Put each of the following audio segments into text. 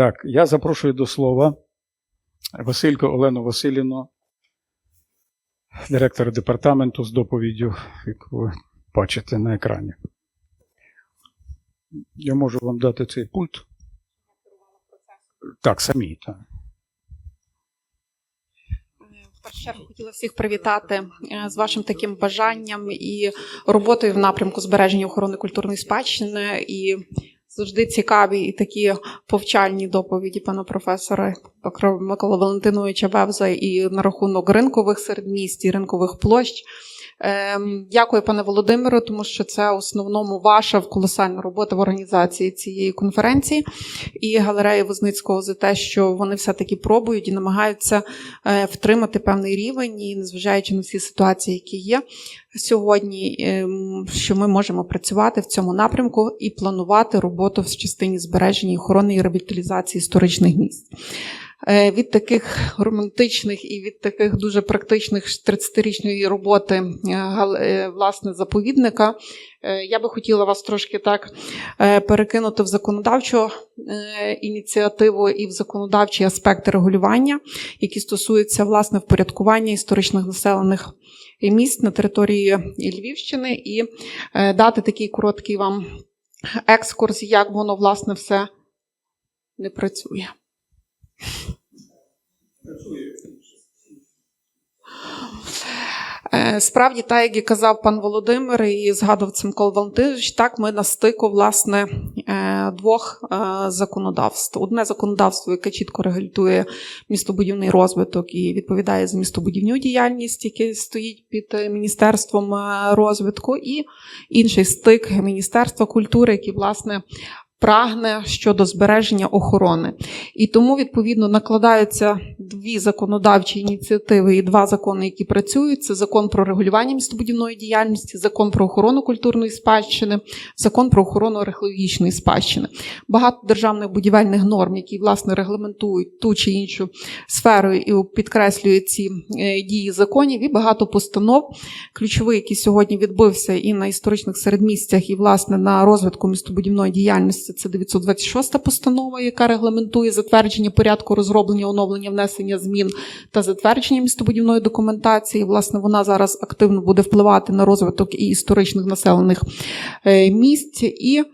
Так, я запрошую до слова Василько Олену Василівну, директора департаменту з доповіддю, яку ви бачите на екрані. Я можу вам дати цей пульт. Так, самі. Так. В першу хотіла всіх привітати е, з вашим таким бажанням і роботою в напрямку збереження охорони культурної спадщини. І завжди цікаві і такі повчальні доповіді пана професора Микола Валентиновича Вевза і на рахунок ринкових середмість і ринкових площ. Ем, Дякую, пане Володимире, тому що це в основному ваша колосальна робота в організації цієї конференції і галереї Возницького за те, що вони все-таки пробують і намагаються е, втримати певний рівень, і незважаючи на всі ситуації, які є сьогодні, ем, що ми можемо працювати в цьому напрямку і планувати роботу в частині збереження, охорони і реабілітації історичних місць. Е, Від таких романтичних і від таких дуже практичних 30-річної роботи е, е, власне заповідника. Я би хотіла вас трошки так перекинути в законодавчу ініціативу і в законодавчі аспекти регулювання, які стосуються власне впорядкування історичних населених місць на території Львівщини, і дати такий короткий вам екскурс, як воно власне все не працює. Е, Справді, так як і казав пан Володимир і згадував це Микола Валентинович, так ми на стику власне е, двох е, законодавств. Одне законодавство, яке чітко регулює містобудівний розвиток і відповідає за містобудівню діяльність, яке стоїть під міністерством розвитку, і інший стик Міністерства культури, який власне. Прагне щодо збереження охорони, і тому відповідно накладаються дві законодавчі ініціативи і два закони, які працюють: це закон про регулювання містобудівної діяльності, закон про охорону культурної спадщини, закон про охорону археологічної спадщини. Багато державних будівельних норм, які власне регламентують ту чи іншу сферу і підкреслюють ці е, дії законів, і багато постанов, ключовий, який сьогодні відбився і на історичних середмістях, і власне на розвитку містобудівної діяльності. Це 926 постанова, яка регламентує затвердження порядку розроблення, оновлення, внесення змін та затвердження містобудівної документації. Власне, вона зараз активно буде впливати на розвиток і історичних населених е, місць. І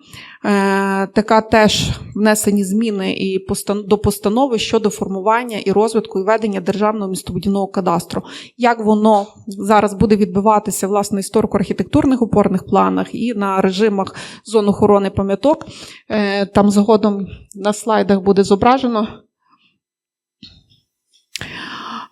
така теж внесені зміни і до постанови щодо формування і розвитку і ведення державного містобудівного кадастру. Як воно зараз буде відбиватися власне історико-архітектурних опорних планах і на режимах зон охорони пам'яток. Е, Там згодом на слайдах буде зображено.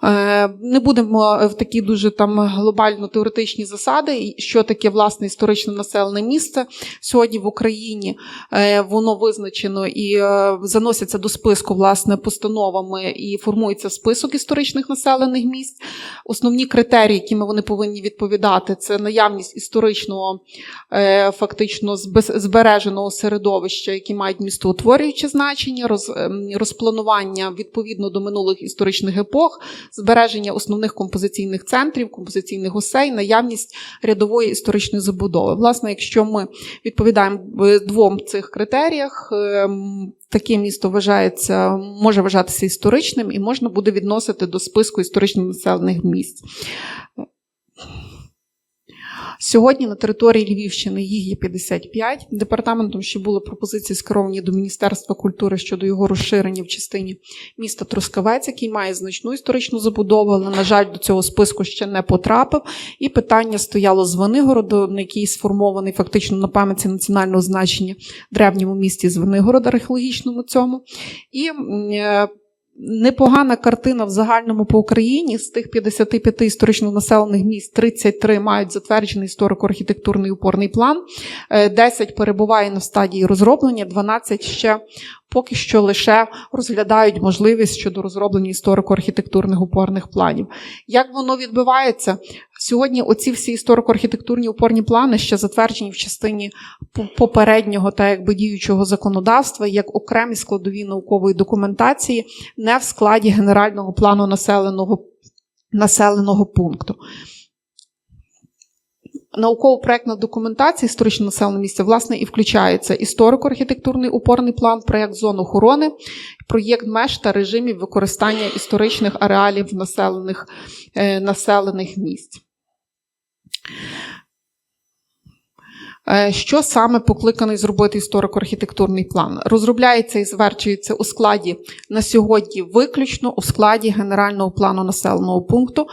Е, Не будемо в такі дуже там глобально теоретичні засади, що таке власне історичне населене місце сьогодні в Україні. Е, Воно визначено і е, заноситься до списку власне постановами і формується список історичних населених місць. Основні критерії, якими вони повинні відповідати, це наявність історичного фактично збереженого середовища, які мають містоутворююче значення, ем, розпланування відповідно до минулих історичних епох, збереження основних композиційних центрів, композиційних осей, наявність рядової історичної забудови. Власне, якщо ми відповідаємо е, двом цих критеріях, ем, таке місто вважається, може вважатися історичним і можна буде відносити до списку історично населених місць. Сьогодні на території Львівщини їх є 55. Департаментом ще були пропозиції скеровані до Міністерства культури щодо його розширення в частині міста Трускавець, який має значну історичну забудову, але, на жаль, до цього списку ще не потрапив. І питання стояло з Венигороду, на який сформований фактично на пам'яті національного значення древньому місті Звенигорода, археологічному цьому. І е, Непогана картина в загальному по Україні. З тих 55 історично населених міст 33 мають затверджений історико-архітектурний упорний план, е, 10 перебуває на стадії розроблення, 12 ще поки що лише розглядають можливість щодо розроблення історико-архітектурних опорних планів. Як воно відбувається? Сьогодні оці всі історико-архітектурні опорні плани ще затверджені в частині попереднього та якби діючого законодавства як окремі складові наукової документації, не в складі генерального плану населеного, населеного пункту. Науково-проектна документація історично населеного місця, власне, і включається історико-архітектурний опорний план, проєкт зон охорони, проєкт меж та режимів використання історичних ареалів населених, е, населених місць. Е, Що саме покликаний зробити історико-архітектурний план? Розробляється і зверджується у складі на сьогодні виключно у складі генерального плану населеного пункту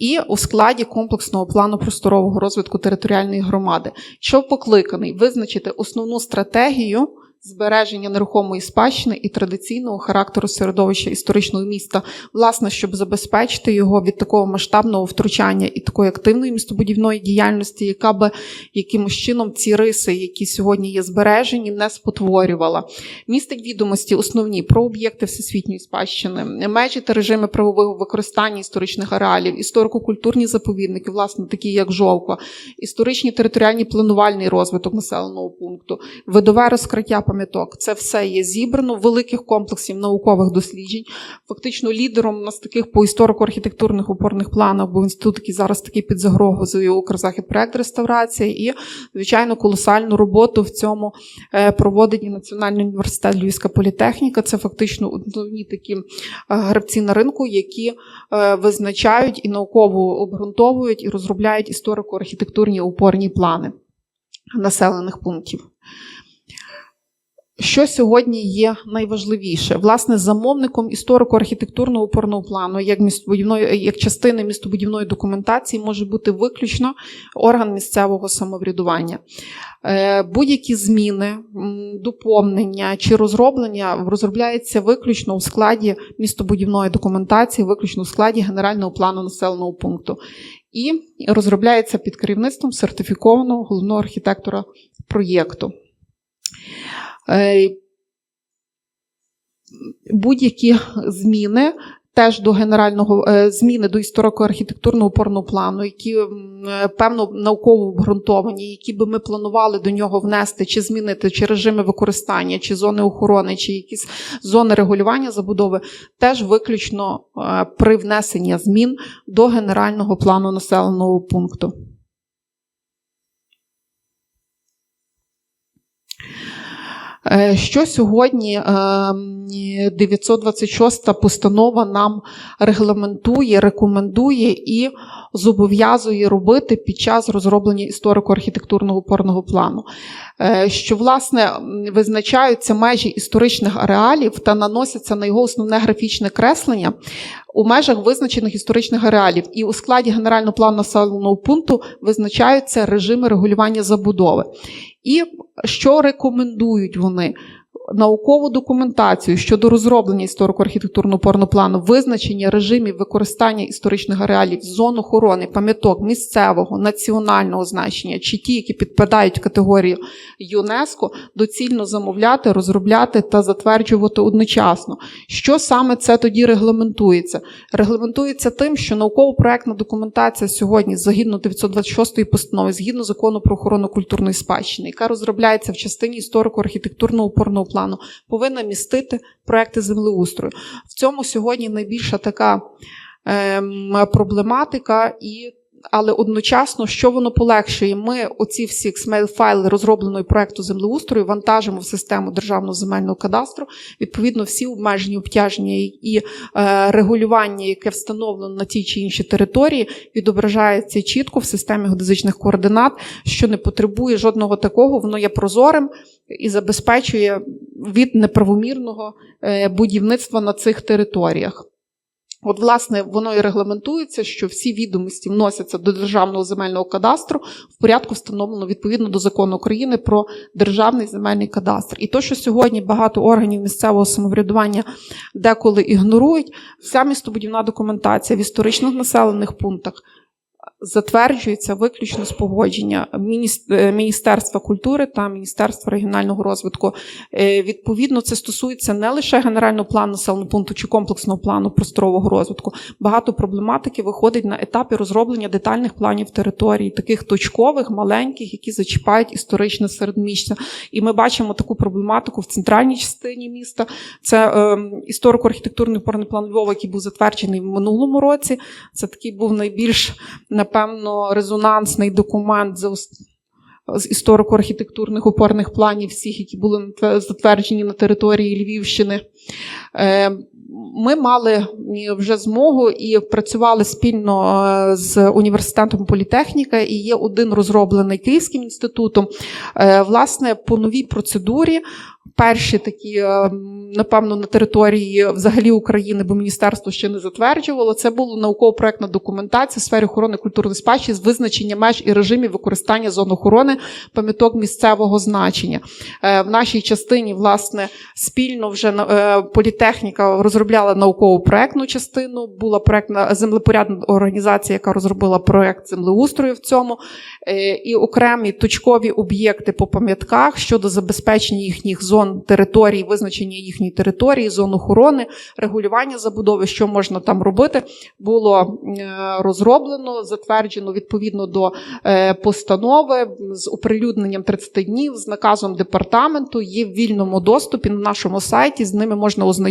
і у складі комплексного плану просторового розвитку територіальної громади, що покликаний? Визначити основну стратегію збереження нерухомої спадщини і традиційного характеру середовища історичного міста, власне, щоб забезпечити його від такого масштабного втручання і такої активної містобудівної діяльності, яка би якимось чином ці риси, які сьогодні є збережені, не спотворювала. Містить відомості основні про об'єкти всесвітньої спадщини, межі та режими правового використання історичних ареалів, історико-культурні заповідники, власне, такі як Жовква, історичні територіальні планувальний розвиток населеного пункту, видове розкриття пам'яток. Це все є зібрано великих комплексів наукових досліджень. Фактично, лідером у нас таких по історико-архітектурних опорних планах був інститут, який зараз такий під загрозою Укрзахід проект реставрація, і звичайно колосальну роботу в цьому е, проводить і Національний університет Львівська політехніка. Це фактично одні такі е, гравці на ринку, які е, визначають і науково обґрунтовують і розробляють історико-архітектурні опорні плани населених пунктів. Що сьогодні є найважливіше? Власне, замовником історико-архітектурного опорного плану, як містобудівної, як частини містобудівної документації, може бути виключно орган місцевого самоврядування. Е, Будь-які зміни, доповнення чи розроблення розробляється виключно у складі містобудівної документації, виключно у складі генерального плану населеного пункту. І розробляється під керівництвом сертифікованого головного архітектора проєкту. Е, Будь-які зміни теж до генерального е, зміни до історико-архітектурного опорного плану, які е, певно науково обґрунтовані, які би ми планували до нього внести чи змінити чи режими використання, чи зони охорони, чи якісь зони регулювання забудови, теж виключно при внесенні змін до генерального плану населеного пункту. Що сьогодні е, 926 постанова нам регламентує, рекомендує і зобов'язує робити під час розроблення історико-архітектурного опорного плану, Е, що власне визначаються межі історичних ареалів та наносяться на його основне графічне креслення у межах визначених історичних ареалів, і у складі генерального плану населеного пункту визначаються режими регулювання забудови. І що рекомендують вони? Наукову документацію щодо розроблення історико-архітектурного опорного плану, визначення режимів використання історичних ареалів, зон охорони, пам'яток місцевого, національного значення, чи ті, які підпадають в категорію ЮНЕСКО, доцільно замовляти, розробляти та затверджувати одночасно. Що саме це тоді регламентується? Регламентується тим, що науково-проектна документація сьогодні, згідно 926 постанови, згідно закону про охорону культурної спадщини, яка розробляється в частині історико-архітектурного опорного плану, повинна містити проекти землеустрою. В цьому сьогодні найбільша така ем, проблематика і. Але одночасно, що воно полегшує, ми оці всі XML-файли розробленої проекту землеустрою вантажимо в систему державного земельного кадастру. Відповідно, всі обмежені обтяження і е, регулювання, яке встановлено на тій чи іншій території, відображається чітко в системі геодезичних координат, що не потребує жодного такого, воно є прозорим і забезпечує від неправомірного е, будівництва на цих територіях. От, власне, воно і регламентується, що всі відомості вносяться до державного земельного кадастру в порядку, встановлено відповідно до закону України про державний земельний кадастр. І то, що сьогодні багато органів місцевого самоврядування деколи ігнорують, вся містобудівна документація в історичних населених пунктах затверджується виключно з погодження е, Міністерства культури та Міністерства регіонального розвитку. Е, Відповідно, це стосується не лише генерального плану населеного пункту чи комплексного плану просторового розвитку. Багато проблематики виходить на етапі розроблення детальних планів території, таких точкових, маленьких, які зачіпають історичне середмістя. І ми бачимо таку проблематику в центральній частині міста. Це е, історико-архітектурний опорний план Львова, який був затверджений в минулому році. Це такий був найбільш напевно, резонансний документ за з історико-архітектурних опорних планів, всіх, які були затверджені на території Львівщини. Е, Ми мали вже змогу і працювали спільно е, з університетом політехніка, і є один розроблений Київським інститутом. Е, Власне, по новій процедурі. Перші такі, напевно, на території взагалі України, бо міністерство ще не затверджувало. Це була науково-проектна документація в сфері охорони культурної спадщини з визначення меж і режимів використання зон охорони пам'яток місцевого значення. В нашій частині, власне, спільно вже е, політехніка розробляла науково-проектну частину. Була проектна землепорядна організація, яка розробила проект землеустрою в цьому, Е, і окремі точкові об'єкти по пам'ятках щодо забезпечення їхніх зон територій, визначення їхньої території, зон охорони, регулювання забудови, що можна там робити, було е, розроблено, затверджено відповідно до е, постанови з оприлюдненням 30 днів, з наказом департаменту, є в вільному доступі на нашому сайті. З ними можна ознайомитися.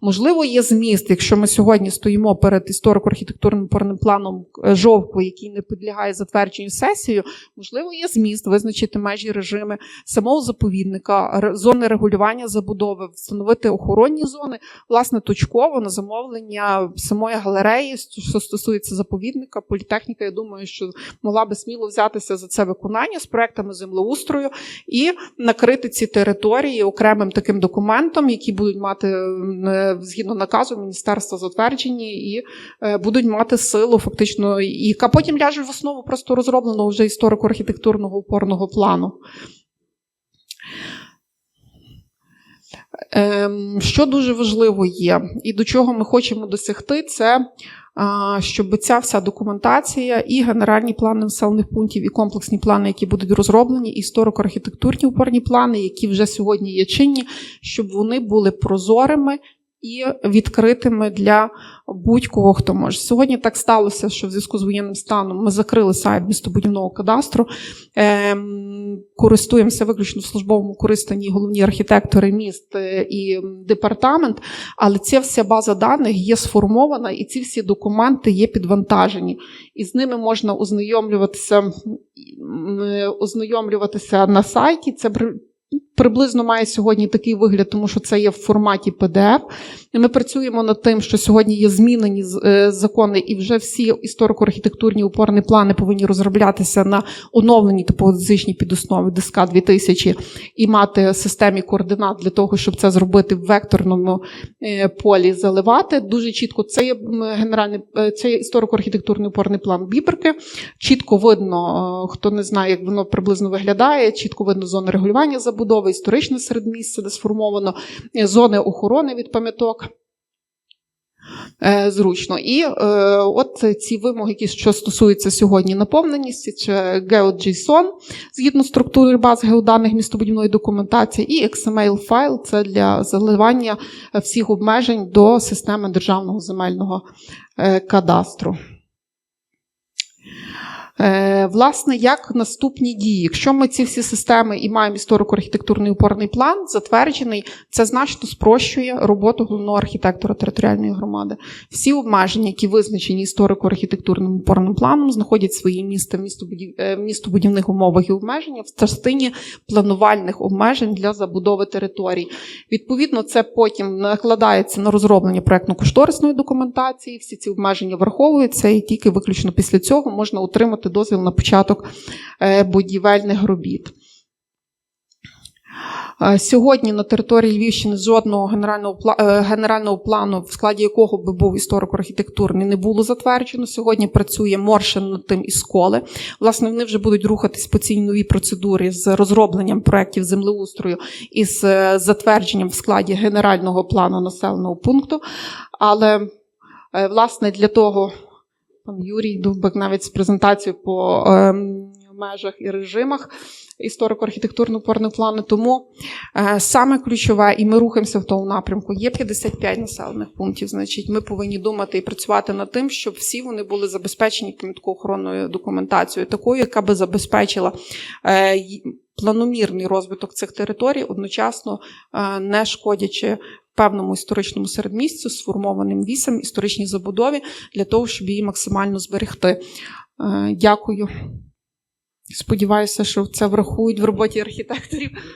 Можливо, є зміст, якщо ми сьогодні стоїмо перед історико-архітектурним планом е, жовтку, який не підлягає затвердженню сесією, можливо, є зміст визначити межі режими самого заповідника, зони регулювання забудови, встановити охоронні зони, власне, точково на замовлення самої галереї, що стосується заповідника, політехніка. Я думаю, що могла би сміло взятися за це виконання з проектами землеустрою і накрити ці території окремим таким документом, які будуть мати е, згідно наказу міністерства затверджені і е, будуть мати силу фактично, яка потім ляже в основу просто розробленого вже історико-архітектурного опорного плану. Ем, Що дуже важливо є, і до чого ми хочемо досягти, це щоб ця вся документація і генеральні плани населених пунктів, і комплексні плани, які будуть розроблені, і історико-архітектурні опорні плани, які вже сьогодні є чинні, щоб вони були прозорими. І відкритими для будь-кого, хто може. Сьогодні так сталося, що в зв'язку з воєнним станом ми закрили сайт містобудівного кадастру, ем, користуємося виключно в службовому користанні головні архітектори міст е, і департамент, але ця вся база даних є сформована, і ці всі документи є підвантажені. І з ними можна ознайомлюватися, е, ознайомлюватися на сайті. Це приблизно має сьогодні такий вигляд, тому що це є в форматі PDF. Ми працюємо над тим, що сьогодні є змінені е, закони, і вже всі історико-архітектурні опорні плани повинні розроблятися на оновленій топологічній підоснові ДСК 2000 і мати системі координат для того, щоб це зробити в векторному е, полі, заливати. Дуже чітко це є генеральний е, це є історико-архітектурний опорний план Біберки. Чітко видно, хто не знає, як воно приблизно виглядає. Чітко видно зони регулювання забудови, історичне середмістя, де сформовано е, зони охорони від пам'яток. Е, Зручно. І е, от ці вимоги, які що стосуються сьогодні наповненості, чи GeoJSON, згідно структури баз геоданих містобудівної документації, і XML файл це для заливання всіх обмежень до системи державного земельного е, кадастру. Е, Власне, як наступні дії? Якщо ми ці всі системи і маємо історико-архітектурний опорний план, затверджений, це значно спрощує роботу головного архітектора територіальної громади. Всі обмеження, які визначені історико-архітектурним опорним планом, знаходять своє місце в е, містобудівних умовах і обмеження в частині планувальних обмежень для забудови територій. Відповідно, це потім накладається на розроблення проектно-кошторисної документації. Всі ці обмеження враховуються, і тільки виключно після цього можна отримати дозвіл на початок е, будівельних робіт. Е, Сьогодні на території Львівщини жодного генерального, е, генерального плану, в складі якого би був історико-архітектурний, не було затверджено. Сьогодні працює Моршин над тим і сколи. Власне, вони вже будуть рухатись по цій новій процедурі з розробленням проєктів землеустрою і з затвердженням в складі генерального плану населеного пункту. Але, власне, для того пан Юрій Довбик навіть з презентацією по ем, межах і режимах історико-архітектурного опорного плану. Тому е, саме ключове, і ми рухаємося в тому напрямку. Є 55 населених пунктів. Значить, ми повинні думати і працювати над тим, щоб всі вони були забезпечені пам'яткоохоронною документацією, такою, яка би забезпечила е, планомірний розвиток цих територій, одночасно е, не шкодячи певному історичному середмістю, сформованим вісім історичній забудові для того, щоб її максимально зберегти. Е, Дякую. Сподіваюся, що це врахують в роботі архітекторів.